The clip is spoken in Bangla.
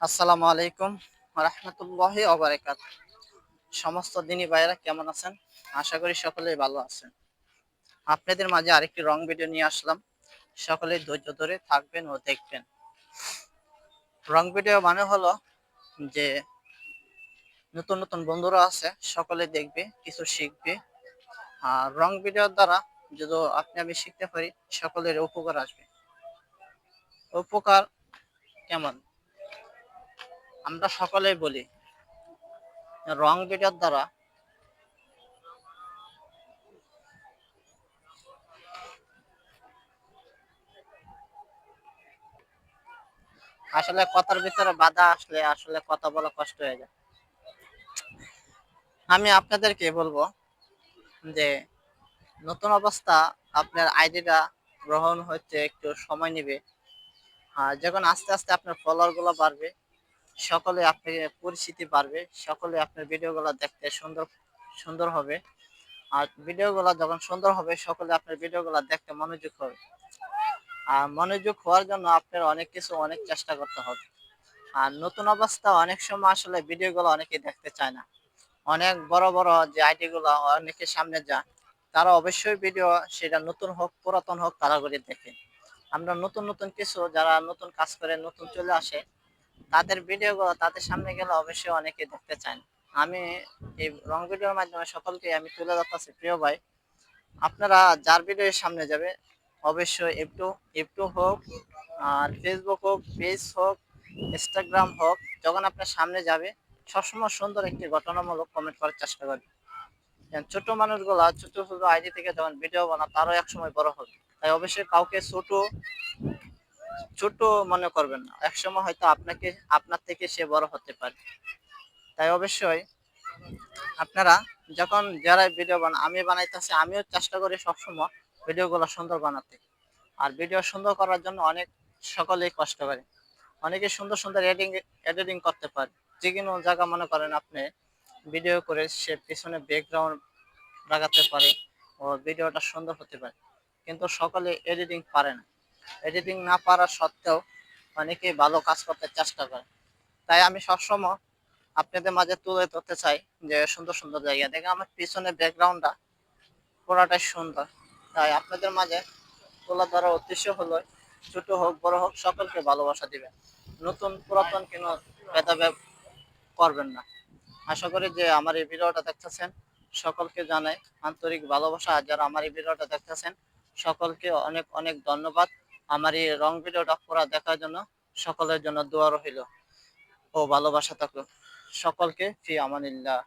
আসসালামু আলাইকুম রহমতুল্লাহি অবরাকাত সমস্ত দিনী ভাইরা কেমন আছেন? আশা করি সকলেই ভালো আছেন। আপনাদের মাঝে আরেকটি রং ভিডিও নিয়ে আসলাম। সকলেই ধৈর্য ধরে থাকবেন ও দেখবেন। রং ভিডিও মানে হলো যে নতুন নতুন বন্ধুরা আছে, সকলে দেখবে, কিছু শিখবে। আর রং ভিডিওর দ্বারা যদি আপনি আমি শিখতে পারি, সকলের উপকার আসবে। উপকার কেমন? আমরা সকলেই বলি, রং ভিডিওর দ্বারা আসলে কথার ভিতরে বাধা আসলে আসলে কথা বলা কষ্ট হয়ে যায়। আমি আপনাদেরকে বলব যে নতুন অবস্থা, আপনার আইডিটা গ্রহণ হতে একটু সময় নেবে। আর যখন আস্তে আস্তে আপনার ফলোয়ারগুলো বাড়বে সকলে আপনার পরিচিতি বাড়বে, সকলে আপনার ভিডিওগুলো দেখতে সুন্দর সুন্দর হবে। আর ভিডিওগুলো যখন সুন্দর হবে, সকলে আপনার ভিডিওগুলো দেখতে মনোযোগ হবে। আর মনোযোগ হওয়ার জন্য আপনার অনেক কিছু, অনেক চেষ্টা করতে হবে। আর নতুন অবস্থা অনেক সময় আসলে ভিডিওগুলো অনেকে দেখতে চায় না। অনেক বড় বড় যে আইডিগুলো অনেকের সামনে যায়, তারা অবশ্যই ভিডিও সেটা নতুন হোক, পুরাতন হোক তারা করে দেখে। আমরা নতুন নতুন কিছু, যারা নতুন কাজ করে, নতুন চলে আসে তাদের ভিডিওগুলো তাদের সামনে গেলে অবশ্যই অনেকে দেখতে চান। আমি এই রং ভিডিওর মাধ্যমে সকলকে আমি তুলে ধরতেছি, প্রিয় ভাই। আপনারা যার ভিডিওর সামনে যাবে, অবশ্যই একটু একটু হোক, আর ফেসবুক হোক পেজ হোক ইনস্টাগ্রাম হোক, যখন আপনার সামনে যাবে, সবসময় সুন্দর একটি ঘটনামূলক কমেন্ট করার চেষ্টা করবে। ছোট মানুষগুলা, ছোট ছোট আইডি থেকে যখন ভিডিও বানা তারও এক সময় বড় হবে। তাই অবশ্যই কাউকে ছোট ছোট মনে করবেন না। এক সময় হয়তো আপনাকে, আপনার থেকে সে বড় হতে পারে। তাই অবশ্যই আপনারা যখন যারা ভিডিও বানা, আমি বানাইতেছি, আমিও চেষ্টা করি সবসময় ভিডিওগুলো সুন্দর বানাতে। আর ভিডিও সুন্দর করার জন্য অনেক, সকলেই কষ্ট করে। অনেকে সুন্দর সুন্দর এডিটিং এডিটিং করতে পারে। যে কোনো জায়গা মনে করেন আপনি ভিডিও করে সে পিছনে ব্যাকগ্রাউন্ড লাগাতে পারে ও ভিডিওটা সুন্দর হতে পারে। কিন্তু সকলে এডিটিং পারে না। এডিটিং না পারা সত্ত্বেও অনেকেই ভালো কাজ করতে চেষ্টা করে। তাই আমি সবসময় আপনাদের মাঝে তুলে ধরতে চাই যে সুন্দর সুন্দর জায়গা। দেখে আমার পিছনে ব্যাকগ্রাউন্ডটা পুরাটাই সুন্দর। তাই আপনাদের মাঝে তোলা ধরার উদ্দেশ্য হলো, ছোট হোক, বড় হোক, সকলকে ভালোবাসা দিবেন। নতুন, পুরাতন কোনো ভেদাভেদ করবেন না। আশা করি যে আমার এই ভিডিওটা দেখতেছেন, সকলকে জানাই আন্তরিক ভালোবাসা। আর যারা আমার এই ভিডিওটা দেখতেছেন, সকলকে অনেক অনেক ধন্যবাদ। আমার এই রং ভিডিওটা পুরা দেখার জন্য সকলের জন্য দোয়া রহিল ও ভালোবাসা থাকল সকলকে ফি আমানিল্লাহ।